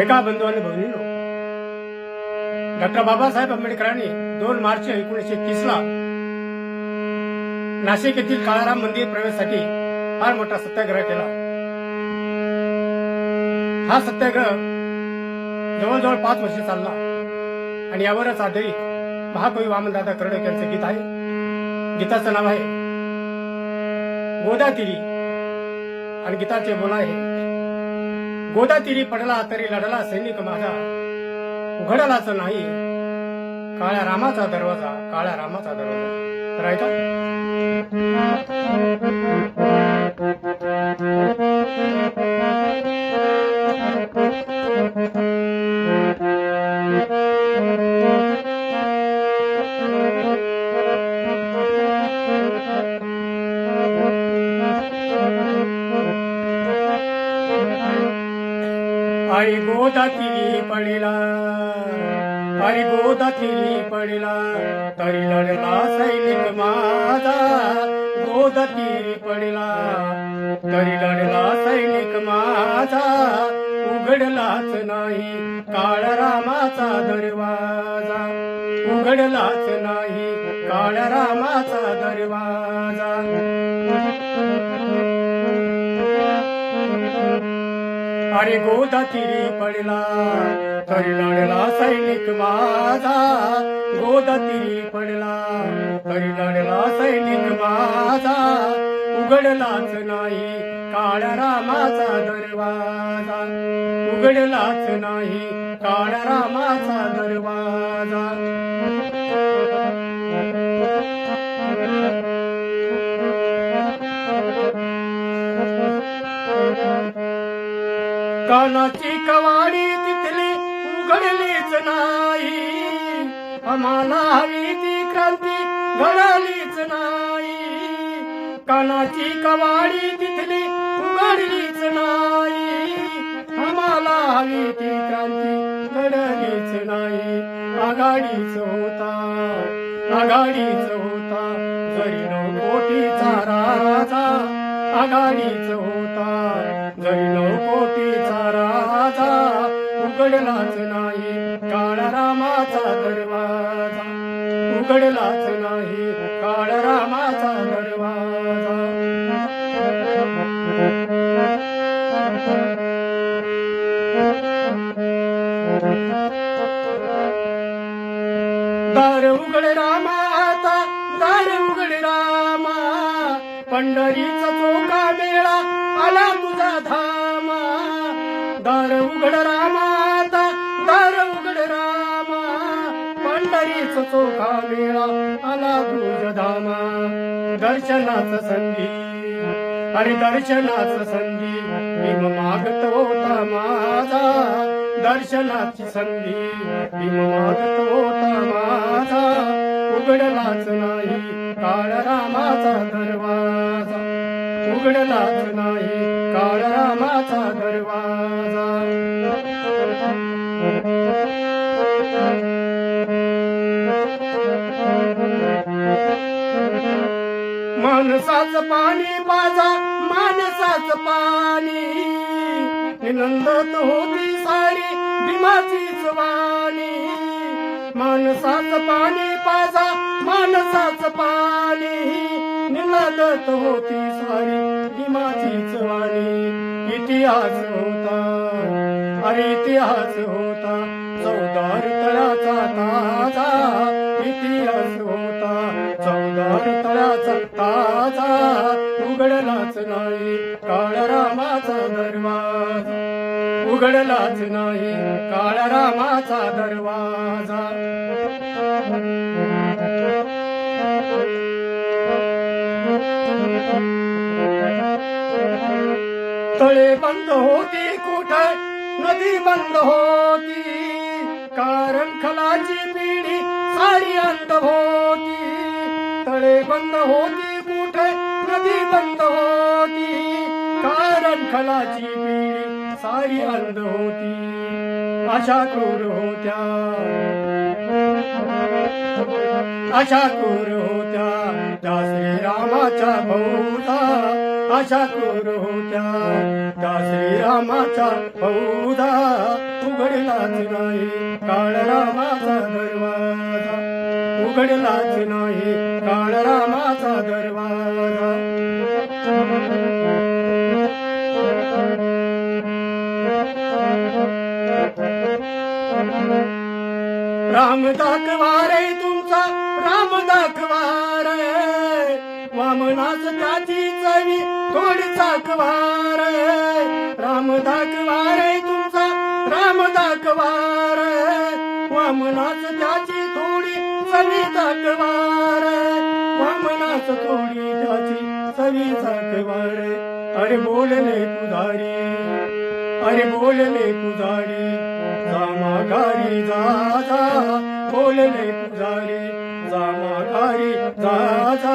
ऐका बंधू आणि भगिनीनो डॉक्टर बाबासाहेब आंबेडकरांनी दोन मार्च एकोणीसशे तीस ला नाशिक येथील काळाराम मंदिर प्रवेशासाठी फार मोठा सत्याग्रह केला. हा सत्याग्रह जवळजवळ पाच वर्ष चालला आणि यावरच आधारित महाकवी वामनदादा कर्डक यांचं गीत आहे. गीताचं नाव आहे गोदा तिरी आणि गीताचे बोल आहे गोदा तिरी पडला तरी लढला सैनिक माझा. उघडलाच नाही. काळ्या रामाचा दरवाजा काळ्या रामाचा दरवाजा. तर you. आई गोदा तिरी पडिला. आई गोदा तिरी पडिला. तरी लढला सैनिक माझा. गोदा तिरी पडिला. तरी लढला सैनिक माझा. उघडलाच नाही काळ रामाचा दरवाजा. उघडलाच नाही काळ रामाचा दरवाजा. अरे गोदा तिरी पडला. तरी लढला सैनिक माझा. गोदा तिरी पडला. तरी लढला सैनिक माझा. उघडलाच नाही काळ्या रामाचा दरवाजा. उघडलाच नाही काळ्या रामाचा दरवाजा. कानाची कवाडी तिथली उघडलीच नाही. आम्हाला हवी ती क्रांती घडलीच नाही. कानाची कवाडी तिथली उघडलीच नाही. आम्हाला हवी ती क्रांती घडलीच नाही. आघाडीच होता आघाडीच होता. जरी कोटीचा राजा आघाडीच होता. जरी कोटीचा राजा उघडलाच नाही काळा रामाचा दरवाजा. उघडलाच नाही काळा रामाचा दरवाजा. दार उघड रामा दार उघड रामा. पंढरीचा चोका मेळा झाला तुझा धामा. दार उघड रामा दार उघड रामा. पंढरीच चोखा मेळा आला तुझ धामा. दर्शनाच संधी अरे दर्शनाच संधी भीम मागत होता माझा. दर्शनाची संधी भीम मागत होता माझा. उघडलाच नाही काळ रामाचा दरबार उघडला नाही. काळरामाचा दरवाजा. माणसाचं पाणी बाजा माणसाचं पाणी. नंदत होती सारी भीमाचीच वाणी. माणसाचं पाणी पाजा माणसाचं पाणी. लागत होती सारी. भीमाचीच वाणी इतिहास होता. अरे इतिहास होता. चौदार तळाचा ताजा इतिहास होता. चौदार तळाचा ताजा उघडलाच नाही. काळरामाचा दरवाजा. उघडलाच नाही. काळरामाचा दरवाजा. तळे बंद होती कोठाय नदी बंद होती. कारण खलाची पिढी सारी अंध होती. तळे बंद होती कुठे? नदी बंद होती. कारण खलाची पिढी सारी अंध होती. अशा क्रूर होत्या. अशा क्रूर होत्या त्या श्रीरामाच्या भोवता. आशा करू होत्या त्या श्रीरामाचा बहुधा उघडलाच नाही काळरामाचा दरवाजा. उघडलाच नाही काळरामाचा दरवाजा. राम दाखवा रे तुमचा राम दाखवा रे. वामनाच त्याची चवी थोडी चाकवा रे. राम दाखवा रे तुमचा राम दाखवा रे. वामनाच त्याची थोडी चवी चाकवा रे. वामनाच थोडी त्याची चवी चाकवा रे. अरे बोलले पुधारी अरे बोलले पुजारी जामाघारी जा जा बोलले पुजारी जामाघारी जा जा